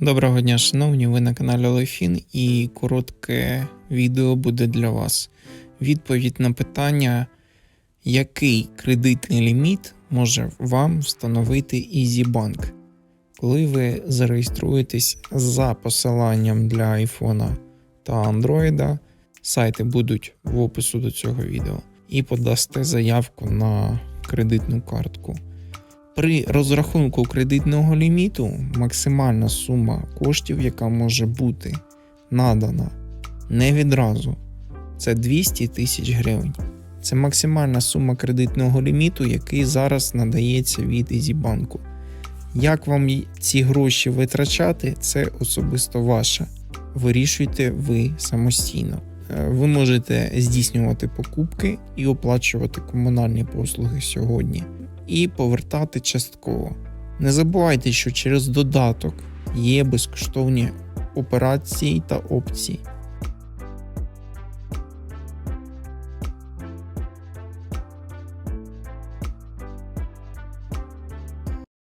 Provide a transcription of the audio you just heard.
Доброго дня, шановні, ви на каналі Лефін і коротке відео буде для вас. Відповідь на питання, який кредитний ліміт може вам встановити EasyBank, коли ви зареєструєтесь за посиланням для iPhone та Android. Сайти будуть в опису до цього відео, і подасте заявку на кредитну картку. При розрахунку кредитного ліміту максимальна сума коштів, яка може бути надана не відразу, це 200 тисяч гривень. Це максимальна сума кредитного ліміту, який зараз надається від Ізібанку. Як вам ці гроші витрачати, це особисто ваше. Вирішуйте ви самостійно. Е, Ви можете здійснювати покупки і оплачувати комунальні послуги сьогодні і повертати частково. Не забувайте, що через додаток є безкоштовні операції та опції.